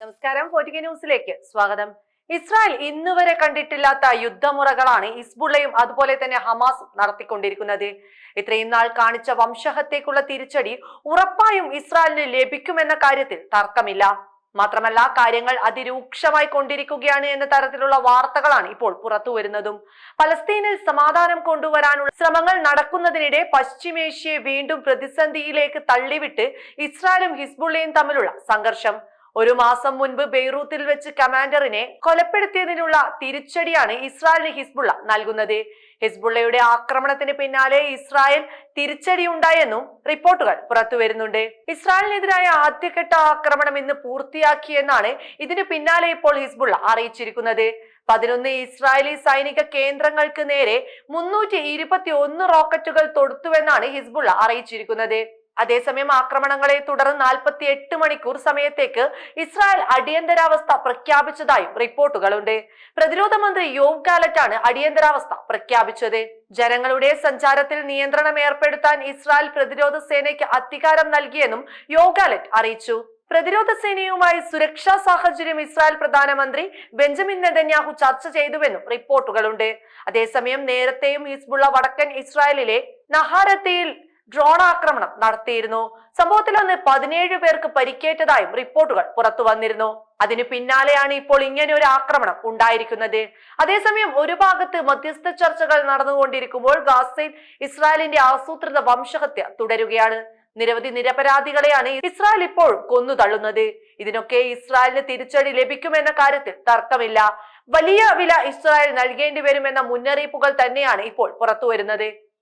നമസ്കാരം ഫോർട്ടിക ന്യൂസിലേക്ക് സ്വാഗതം. ഇസ്രായേൽ ഇന്നുവരെ കണ്ടിട്ടില്ലാത്ത യുദ്ധമുറകളാണ് ഇസ്ബുള്ളയും അതുപോലെ തന്നെ ഹമാസ് നടത്തിക്കൊണ്ടിരിക്കുന്നത്. ഇത്രയും നാൾ കാണിച്ച വംശഹത്യക്കുള്ള തിരിച്ചടി ഉറപ്പായും ഇസ്രായേലിന് ലഭിക്കുമെന്ന കാര്യത്തിൽ തർക്കമില്ല. മാത്രമല്ല കാര്യങ്ങൾ അതിരൂക്ഷമായി കൊണ്ടിരിക്കുകയാണ് എന്ന തരത്തിലുള്ള വാർത്തകളാണ് ഇപ്പോൾ പുറത്തു വരുന്നതും പലസ്തീനിൽ സമാധാനം കൊണ്ടുവരാനുള്ള ശ്രമങ്ങൾ നടക്കുന്നതിനിടെ പശ്ചിമേഷ്യയെ വീണ്ടും പ്രതിസന്ധിയിലേക്ക് തള്ളിവിട്ട് ഇസ്രായേലും ഹിസ്ബുള്ളയും തമ്മിലുള്ള സംഘർഷം. ഒരു മാസം മുൻപ് ബെയ്റൂത്തിൽ വെച്ച് കമാൻഡറിനെ കൊലപ്പെടുത്തിയതിനുള്ള തിരിച്ചടിയാണ് ഇസ്രായേലിന് ഹിസ്ബുള്ള നൽകുന്നത്. ഹിസ്ബുള്ളയുടെ ആക്രമണത്തിന് പിന്നാലെ ഇസ്രായേൽ തിരിച്ചടി ഉണ്ടായെന്നും റിപ്പോർട്ടുകൾ പുറത്തുവരുന്നുണ്ട്. ഇസ്രായേലിനെതിരായ ആദ്യഘട്ട ആക്രമണം ഇന്ന് പൂർത്തിയാക്കിയെന്നാണ് ഇതിനു പിന്നാലെ ഇപ്പോൾ ഹിസ്ബുള്ള അറിയിച്ചിരിക്കുന്നത്. പതിനൊന്ന് ഇസ്രായേലി സൈനിക കേന്ദ്രങ്ങൾക്ക് നേരെ മുന്നൂറ്റി റോക്കറ്റുകൾ തൊടുത്തുവെന്നാണ് ഹിസ്ബുള്ള അറിയിച്ചിരിക്കുന്നത്. അതേസമയം ആക്രമണങ്ങളെ തുടർന്ന് നാൽപ്പത്തി എട്ട് മണിക്കൂർ സമയത്തേക്ക് ഇസ്രായേൽ അടിയന്തരാവസ്ഥ പ്രഖ്യാപിച്ചതായും റിപ്പോർട്ടുകളുണ്ട്. പ്രതിരോധ മന്ത്രി യോവ് ഗാലറ്റാണ് അടിയന്തരാവസ്ഥ പ്രഖ്യാപിച്ചത്. ജനങ്ങളുടെ സഞ്ചാരത്തിൽ നിയന്ത്രണം ഏർപ്പെടുത്താൻ ഇസ്രായേൽ പ്രതിരോധ സേനയ്ക്ക് അധികാരം നൽകിയെന്നും ഗാലറ്റ് അറിയിച്ചു. പ്രതിരോധ സേനയുമായി സുരക്ഷാ സാഹചര്യം ഇസ്രായേൽ പ്രധാനമന്ത്രി ബെഞ്ചമിൻ നെതന്യാഹു ചർച്ച ചെയ്തുവെന്നും റിപ്പോർട്ടുകളുണ്ട്. അതേസമയം നേരത്തെയും ഹിസ്ബുള്ള വടക്കൻ ഇസ്രായേലിലെ നഹാരത്തയിൽ ഡ്രോൺ ആക്രമണം നടത്തിയിരുന്നു. സംഭവത്തിൽ ഒന്ന് പതിനേഴ് പേർക്ക് പരിക്കേറ്റതായും റിപ്പോർട്ടുകൾ പുറത്തു വന്നിരുന്നു. അതിനു പിന്നാലെയാണ് ഇപ്പോൾ ഇങ്ങനെ ഒരു ആക്രമണം ഉണ്ടായിരിക്കുന്നത്. അതേസമയം ഒരു ഭാഗത്ത് മധ്യസ്ഥ ചർച്ചകൾ നടന്നുകൊണ്ടിരിക്കുമ്പോൾ ഗാസയിൽ ഇസ്രായേലിന്റെ ആസൂത്രിത വംശഹത്യ തുടരുകയാണ്. നിരവധി നിരപരാധികളെയാണ് ഇസ്രായേൽ ഇപ്പോൾ കൊന്നു തള്ളുന്നത് ഇതിനൊക്കെ ഇസ്രായേലിന് തിരിച്ചടി ലഭിക്കുമെന്ന കാര്യത്തിൽ തർക്കമില്ല. വലിയ വില ഇസ്രായേൽ നൽകേണ്ടി വരുമെന്ന മുന്നറിയിപ്പുകൾ തന്നെയാണ് ഇപ്പോൾ പുറത്തുവരുന്നത്.